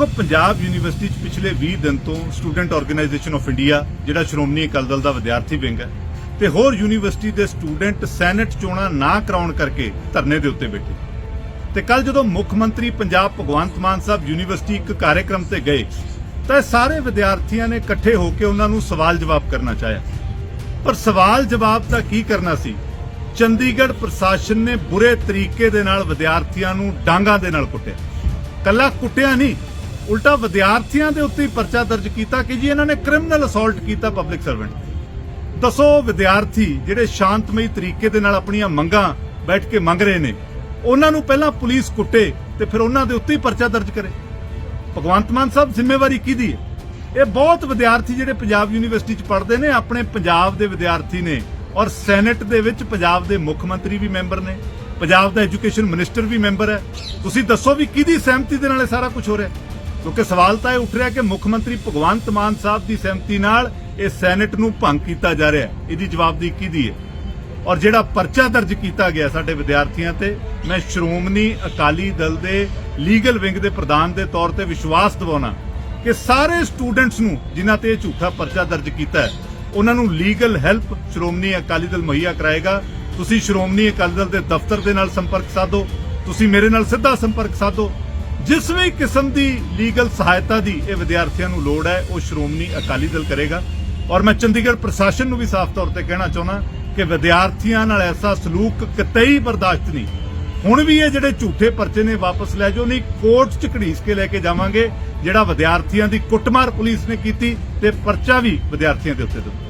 ਦੇਖੋ, ਪੰਜਾਬ ਯੂਨੀਵਰਸਿਟੀ 'ਚ ਪਿਛਲੇ 20 ਦਿਨ ਤੋਂ ਸਟੂਡੈਂਟ ਆਰਗੇਨਾਈਜੇਸ਼ਨ ਆਫ ਇੰਡੀਆ ਜਿਹੜਾ ਸ਼੍ਰੋਮਣੀ ਅਕਾਲੀ ਦਲ ਦਾ ਵਿਦਿਆਰਥੀ ਵਿੰਗ ਹੈ, ਤੇ ਹੋਰ ਯੂਨੀਵਰਸਿਟੀ ਦੇ ਸਟੂਡੈਂਟ ਸੈਨੇਟ ਚੋਣਾਂ ਨਾ ਕਰਾਉਣ ਕਰਕੇ ਧਰਨੇ ਦੇ ਉੱਤੇ ਬੈਠੇ। ਤੇ ਕੱਲ ਜਦੋਂ ਮੁੱਖ ਮੰਤਰੀ ਪੰਜਾਬ ਭਗਵੰਤ ਮਾਨ ਸਾਹਿਬ ਯੂਨੀਵਰਸਿਟੀ ਇੱਕ ਕਾਰਜਕ੍ਰਮ ਤੇ ਗਏ, ਤਾਂ ਇਹ ਸਾਰੇ ਵਿਦਿਆਰਥੀਆਂ ਨੇ ਇਕੱਠੇ ਹੋ ਕੇ ਉਹਨਾਂ ਨੂੰ ਸਵਾਲ ਜਵਾਬ ਕਰਨਾ ਚਾਹਿਆ। ਪਰ ਸਵਾਲ ਜਵਾਬ ਦਾ ਕੀ ਕਰਨਾ ਸੀ? ਚੰਡੀਗੜ੍ਹ ਪ੍ਰਸ਼ਾਸਨ ਨੇ ਬੁਰੇ ਤਰੀਕੇ ਦੇ ਨਾਲ ਵਿਦਿਆਰਥੀਆਂ ਨੂੰ ਡਾਂਗਾਂ ਦੇ ਨਾਲ ਕੁੱਟਿਆ। ਕੱਲਾ ਕੁੱਟਿਆ ਨਹੀਂ ਉਲਟਾ ਵਿਦਿਆਰਥੀਆਂ ਦੇ ਉੱਤੇ ਹੀ ਪਰਚਾ ਦਰਜ ਕੀਤਾ ਕਿ ਜੀ ਇਹਨਾਂ ਨੇ ਕ੍ਰਿਮੀਨਲ ਅਸੌਲਟ ਕੀਤਾ ਪਬਲਿਕ ਸਰਵੈਂਟ ਦੱਸੋ ਵਿਦਿਆਰਥੀ ਜਿਹੜੇ ਸ਼ਾਂਤਮਈ ਤਰੀਕੇ ਦੇ ਨਾਲ ਆਪਣੀਆਂ ਮੰਗਾਂ ਬੈਠ ਕੇ ਮੰਗ ਰਹੇ ਨੇ, ਉਹਨਾਂ ਨੂੰ ਪਹਿਲਾਂ ਪੁਲਿਸ ਕੁੱਟੇ ਤੇ ਫਿਰ ਉਹਨਾਂ ਦੇ ਉੱਤੇ ਹੀ ਪਰਚਾ ਦਰਜ ਕਰੇ। ਭਗਵੰਤ ਮਾਨ ਸਾਹਿਬ ਜ਼ਿੰਮੇਵਾਰੀ ਕਿਹਦੀ ਹੈ? ਇਹ ਬਹੁਤ ਵਿਦਿਆਰਥੀ ਜਿਹੜੇ ਪੰਜਾਬ ਯੂਨੀਵਰਸਿਟੀ ਚ ਪੜ੍ਹਦੇ ਨੇ, ਆਪਣੇ ਪੰਜਾਬ ਦੇ ਵਿਦਿਆਰਥੀ ਨੇ ਔਰ ਸੈਨੇਟ ਦੇ ਵਿੱਚ ਪੰਜਾਬ ਦੇ ਮੁੱਖ ਮੰਤਰੀ ਵੀ ਮੈਂਬਰ ਨੇ, ਪੰਜਾਬ ਦਾ ਐਜੂਕੇਸ਼ਨ ਮਿਨਿਸਟਰ ਵੀ ਮੈਂਬਰ ਹੈ। ਤੁਸੀਂ ਦੱਸੋ ਵੀ ਕਿਹਦੀ ਸਹਿਮਤੀ ਦੇ ਨਾਲ ਇਹ ਸਾਰਾ ਕੁਝ ਹੋ ਰਿਹਾ ਹੈ? ਕਿਉਂਕਿ ਸਵਾਲ ਤਾਂ ਇਹ ਉੱਠ ਰਿਹਾ ਕਿ ਮੁੱਖ ਮੰਤਰੀ ਭਗਵੰਤ ਮਾਨ ਸਾਹਿਬ ਦੀ ਸਹਿਮਤੀ ਨਾਲ ਇਹ ਸੈਨੇਟ ਨੂੰ ਭੰਗ ਕੀਤਾ ਜਾ ਰਿਹਾ ਇਹਦੀ ਜਵਾਬਦੇਹੀ ਕਿਹਦੀ ਹੈ? ਔਰ ਜਿਹੜਾ ਪਰਚਾ ਦਰਜ ਕੀਤਾ ਗਿਆ ਸਾਡੇ ਵਿਦਿਆਰਥੀਆਂ ਤੇ, ਮੈਂ ਸ਼੍ਰੋਮਣੀ ਅਕਾਲੀ ਦਲ ਦੇ ਲੀਗਲ ਵਿੰਗ ਦੇ ਪ੍ਰਧਾਨ ਦੇ ਤੌਰ ਤੇ ਵਿਸ਼ਵਾਸ ਦਿਵਾਉਣਾ ਕਿ ਸਾਰੇ ਸਟੂਡੈਂਟਸ ਨੂੰ ਜਿਨ੍ਹਾਂ ਤੇ ਇਹ ਝੂਠਾ ਪਰਚਾ ਦਰਜ ਕੀਤਾ ਹੈ, ਉਹਨਾਂ ਨੂੰ ਲੀਗਲ ਹੈਲਪ ਸ਼੍ਰੋਮਣੀ ਅਕਾਲੀ ਦਲ ਮੁਹੱਈਆ ਕਰਾਏਗਾ। ਤੁਸੀਂ ਸ਼੍ਰੋਮਣੀ ਅਕਾਲੀ ਦਲ ਦੇ ਦਫ਼ਤਰ ਦੇ ਨਾਲ ਸੰਪਰਕ ਸਾਧੋ, ਤੁਸੀਂ ਮੇਰੇ ਨਾਲ ਸਿੱਧਾ ਸੰਪਰਕ ਸਾਧੋ। ਜਿਸ ਵੀ ਕਿਸਮ ਦੀ ਲੀਗਲ ਸਹਾਇਤਾ ਦੀ ਇਹ ਵਿਦਿਆਰਥੀਆਂ ਨੂੰ ਲੋੜ ਹੈ, ਉਹ ਸ਼੍ਰੋਮਣੀ ਅਕਾਲੀ ਦਲ ਕਰੇਗਾ। ਔਰ ਮੈਂ ਚੰਡੀਗੜ੍ਹ ਪ੍ਰਸ਼ਾਸਨ ਨੂੰ ਵੀ ਸਾਫ਼ ਤੌਰ ਤੇ ਕਹਿਣਾ ਚਾਹੁੰਦਾ ਕਿ ਵਿਦਿਆਰਥੀਆਂ ਨਾਲ ਐਸਾ ਸਲੂਕ ਕਿਤਈ ਬਰਦਾਸ਼ਤ ਨਹੀਂ। ਹੁਣ ਵੀ ਇਹ ਜਿਹੜੇ ਝੂਠੇ ਪਰਚੇ ਨੇ, ਵਾਪਸ ਲੈ ਜਾਓ। ਨਹੀਂ, ਕੋਰਟ 'ਚ ਘੜੀਸ ਕੇ ਲੈ ਕੇ ਜਾਵਾਂਗੇ, ਜਿਹੜਾ ਵਿਦਿਆਰਥੀਆਂ ਦੀ ਕੁੱਟਮਾਰ ਪੁਲਿਸ ਨੇ ਕੀਤੀ ਤੇ ਪਰਚਾ ਵੀ ਵਿਦਿਆਰਥੀਆਂ ਦੇ ਉੱਤੇ ਦਿੱਤਾ।